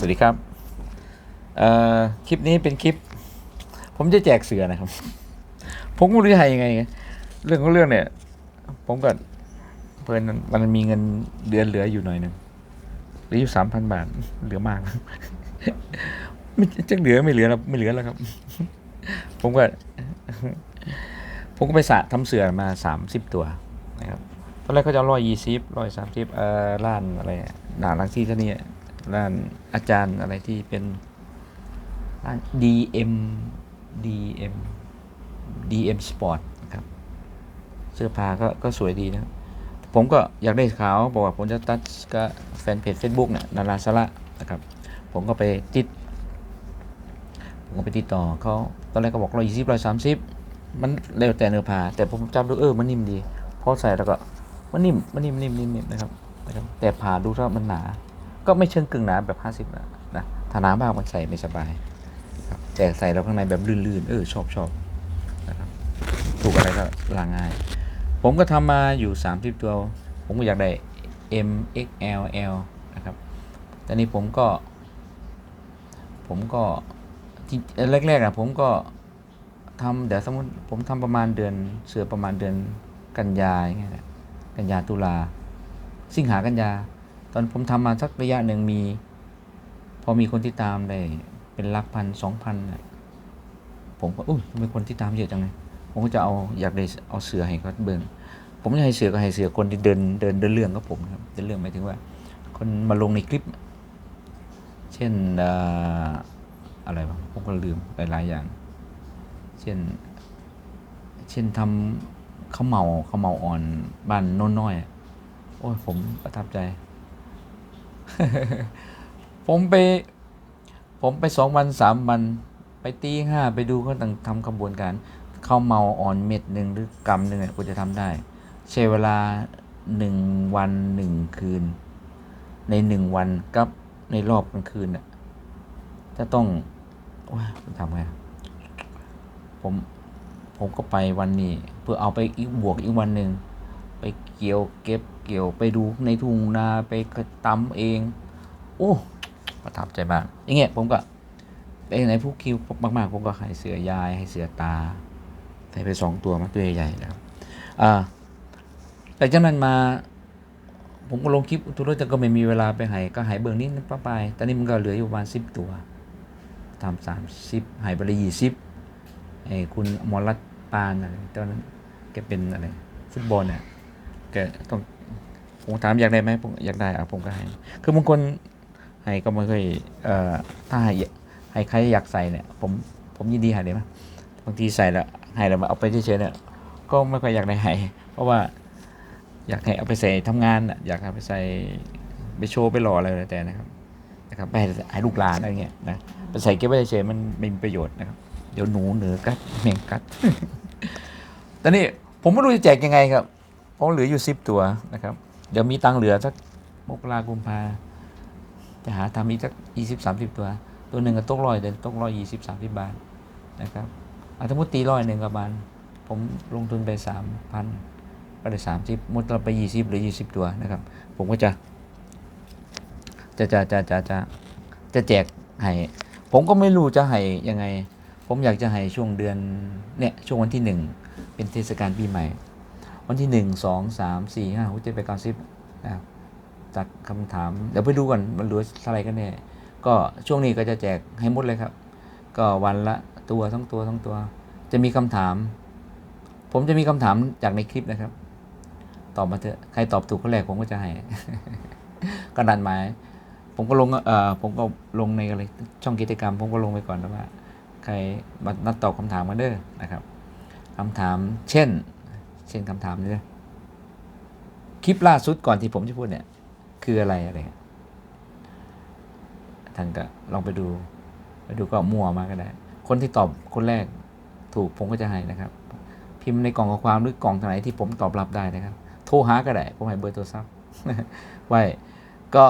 สวัสดีครับอ่อคลิปนี้เป็นคลิป ผมจะแจกเสือนะครับ ผมก็ไม่รู้จะให้ยังไง เรื่องของเรื่องเนี่ย ผมก็เพิ่นมันมีเงินเดือนเหลืออยู่หน่อยหนึ่งหลืออยู่สามพันบาท เหลือมากไม่จะเหลือไม่เหลือแล้วไม่เหลือแล้วครับ ผมก็ ผมก็ไปสะทำเสือมาสามสิบตัวนะครับตอนแรกเขาจะร้อยยี่สิบร้อยสามสิบเอ่อล้านอะไรอะหนาลังที่ท่านี่ ร้านอาจารย์อะไรที่เป็นร้าน DM DM DM Sport นะครับ เสื้อผ้าก็ก็สวยดีนะครับผมก็อยากได้ขาวบอกว่าผมจะตัดกับแฟนเพจ Facebook เนี่ยนาราสระนะครับ ผมก็ไปติด ผมก็ไปติดต่อเขาตอนแรกก็บอกร้อยยี่สิบร้อยสามสิบมันเร็วแต่เนื้อผ้าแต่ผมจำดูเออมันนิ่มดีพอใส่แล้วก็มันนิ่มมันนิ่มนิ่มนิ่มนิ่มนะครับนะครับ แต่ผ่าดูถ้ามันหนา ก็ไม่เชิงกึ่งหนาแบบห้าสิบนะนะถ้าหนามากมันใส่ไม่สบายครับแต่ใส่แล้วข้างในแบบลื่นๆ เออชอบชอบนะครับถูกอะไรก็ลางง่าย ผมก็ทำมาอยู่ 30 ตัว ผมก็อยากได้ M X L L นะครับแต่นี้ผมก็ ผมก็ที่แรกๆนะผมก็ทำเดี๋ยวสมมติผมทำประมาณเดือนเสือประมาณเดือนกันยาอย่างเงี้ยกันยาตุลา สิงหากันยา ตอนผมทำมาสักระยะหนึ่งมี พอมีคนที่ตามได้เป็นหลักพันสองพันเนี่ยผมก็อุ้ยทำไมคนที่ตามเยอะจังเลยผมก็จะเอาอยากได้เอาเสือให้เขาเบิ่งผมจะให้เสือก็ให้เสือคนที่เดินเดินเดินเรื่องกับผมครับเดินเรื่องหมายถึงว่า คนมาลงในคลิป เช่นอะไรวะผมก็ลืมหลายๆอย่าง เช่น เช่นทำข้าวเมาข้าวเมาอ่อนบ้านโน้นน้อยโอ้ยผมประทับใจ ผมไป ผมไปสองวันสามวัน ไปตีห้าไปดูเขาตั้งทำขบวนการ เข้าเมาอ่อนเม็ดหนึ่งหรือกำหนึ่งเนี่ยกูจะทำได้ ใช้เวลาหนึ่งวันหนึ่งคืน ในหนึ่งวันกับในรอบกลางคืนน่ะจะต้องโอ้ยผมทำไงผมผมก็ไปวันนี้ เพื่อเอาไปอีกบวกอีกวันหนึ่ง ไปเกี่ยวเก็บเกี่ยวไปดูในทุ่งนาไปตำเอง โอ้ประทับใจมากอย่างเงี้ยผมก็ไปไหนผู้คิวมากๆผมก็ให้เสือยายให้เสือตาใส่ไปสองตัวมาตัวใหญ่ๆนะครับอ่าแต่จากนั้นมาผมก็ลงคลิปทุเรื่องแต่ก็ไม่มีเวลาไปหายก็หายเบื้องนิดป้าไปตอนนี้มันก็เหลืออยู่ประมาณสิบตัวทำสามสิบหายไปเลยยี่สิบไอ้คุณอมรรัตปานอะไรตอนนั้นแกเป็นอะไร ฟุตบอลเนี่ย แกต้องผมถามอยากได้ไหมผมอยากได้อะผมก็ให้ คือบางคนให้ก็ไม่เคยเอ่อถ้าให้ให้ใครอยากใส่เนี่ย ผมผมยินดีให้เลยมั้ยบางทีใส่แล้วให้แล้วเอาไปเฉยๆเนี่ยก็ไม่ค่อยอยากได้ให้เพราะว่าอยากให้เอาไปใส่ทำงานน่ะอยากเอาไปใส่ไปโชว์ไปหล่ออะไรแต่นะครับนะครับไปให้ให้ลูกหลานอะไรเงี้ยนะไปใส่เก็บไว้เฉยๆมันไม่มีประโยชน์นะครับ เดี๋ยวหนูเหนือกัดแมงกัดตอนนี้ผมไม่รู้จะแจกยังไงครับ เพราะเหลืออยู่สิบตัวนะครับ เดี๋ยวมีตังค์เหลือสักมกรากุมภาจะหาทำอีกสักยี่สิบสามสิบตัว ตัวหนึ่งก็ตกร้อยเดือนตกร้อยยี่สิบสามสิบบาทนะครับอาสมมติตีร้อยหนึ่งกับบาทผมลงทุนไปสามพันก็ได้สามสิบมุดเราไปยี่สิบหรือยี่สิบตัวนะครับ ผมก็จะจะจะจะจะจะจะแจกให้ผมก็ไม่รู้จะให้ยังไง ผมอยากจะให้ช่วงเดือนเนี่ยช่วงวันที่หนึ่งเป็นเทศกาลปีใหม่ วันที่หนึ่งสองสามสี่ห้าหกเจ็ดแปดเก้าสิบจากคำถาม เดี๋ยวไปดูก่อนมันเหลือเท่าไรกันแน่ก็ช่วงนี้ก็จะแจกให้หมดเลยครับ ก็วันละตัวทั้งตัวทั้งตัว จะมีคำถาม ผมจะมีคำถามจากในคลิปนะครับ ตอบมาเถอะใครตอบถูกคนแรกผมก็จะให้กระดานไม้ผมก็ลงเอ่อผมก็ลงในอะไรช่องกิจกรรม ผมก็ลงไปก่อนแล้วว่า ใครมานัดตอบคำถามมาเด้อนะครับคำถาม เช่น เช่นคำถามนี้นะคลิปล่าสุดก่อนที่ผมจะพูดเนี่ย คืออะไรอะไรท่านก็ลองไปดู ไปดูก็มั่วมาก็ได้ คนที่ตอบคนแรกถูกผมก็จะให้นะครับ พิมพ์ในกล่องข้อความหรือกล่องทางไหนที่ผมตอบรับได้นะครับ โทรหาก็ได้ผมให้เบอร์โทรศัพท์ไว้ก็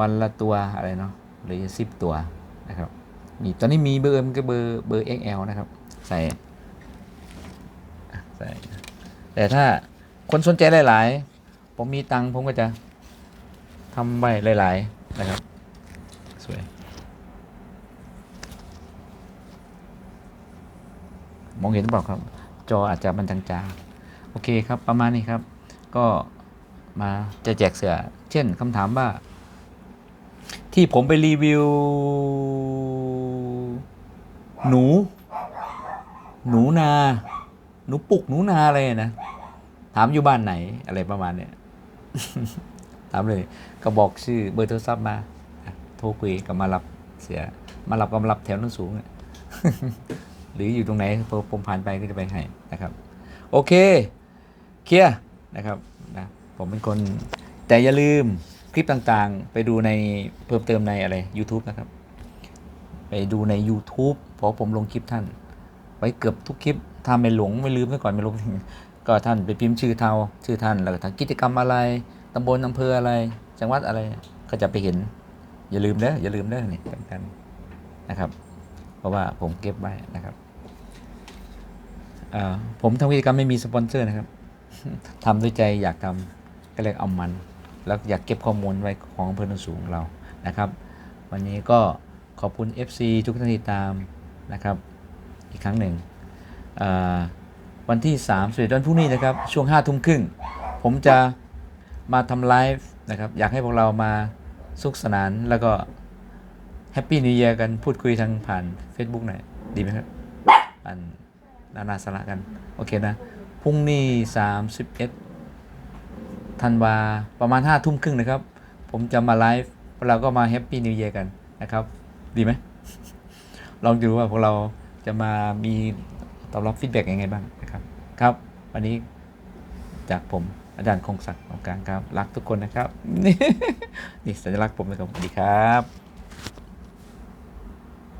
วันละตัวอะไรเนาะหรือสิบตัวนะครับมีตอนนี้มีเบอร์มันก็เบอร์เบอร์ XL นะครับ ใส่ อะใส่แต่ถ้าคนสนใจหลาย ๆ ผมมีตังค์ผมก็จะทำใบหลาย ๆ นะครับ สวย มองเห็นหรือเปล่าครับ จออาจจะมันจางๆ โอเคครับประมาณนี้ครับ ก็มาจะแจกเสือ เช่นคำถามว่า ที่ผมไปรีวิว หนู หนูนา หนูปุกหนูนาอะไรนะถามอยู่บ้านไหนอะไรประมาณเนี้ยถามเลย ก็บอกชื่อเบอร์โทรศัพท์มา โทรคุยกับมารับเสีย มารับก็มารับแถวนั้นสูงหรืออยู่ตรงไหนพอผมผ่านไปก็จะไปให้นะครับ โอเค เคลียร์นะครับนะผมเป็นคนแต่อย่าลืมคลิปต่างๆ ไปดูในเพิ่มเติมในอะไร YouTube นะครับ ไปดูใน YouTube เพราะผมลงคลิปท่าน ไว้เกือบทุกคลิป ถ้าไม่หลงไม่ลืมไว้ก่อนไม่ลงก็ท่านไปพิมพ์ชื่อเทาชื่อท่านแล้วก็ทางกิจกรรมอะไรตำบลอำเภออะไร จังหวัดอะไรก็จะไปเห็น อย่าลืมเด้ออย่าลืมเด้อนี่สำคัญนะครับ เพราะว่าผมเก็บไว้นะครับผมทำกิจกรรมไม่มีสปอนเซอร์นะครับทำด้วยใจอยากทำก็เลยเอามัน แล้วอยากเก็บข้อมูลไว้ของอำเภอโนนสูงเรานะครับ วันนี้ก็ขอบคุณ FC ทุกท่านที่ตามนะครับ อีกครั้งหนึ่ง วันที่3สิบวันพรุ่งนี้นะครับ ช่วง5ทุ่มครึ่ง ผมจะมาทำไลฟ์นะครับ อยากให้พวกเรามาสุขสนานแล้วก็แฮปปี้นิว e ย r กันพูดคุยทางผ่าน Facebook หน่อย ดีไหมครับอันนานาสาระกัน โอเคนะ พรุ่งนี้ 31ธันวาประมาณ5ทุ่มครึ่งนะครับ ผมจะมาไลฟ์เราก็มาแฮปปี้นิว e ย r กันนะครับ ดีไหมลองดูว่าพวกเราจะมามี ตอบรับฟีดแบ็กยังไงบ้างนะครับครับ วันนี้จากผมอาจารย์คงศักดิ์ของกลางครับ รักทุกคนนะครับ นี่สัญลักษณ์ผมนะครับสวัสดีครับ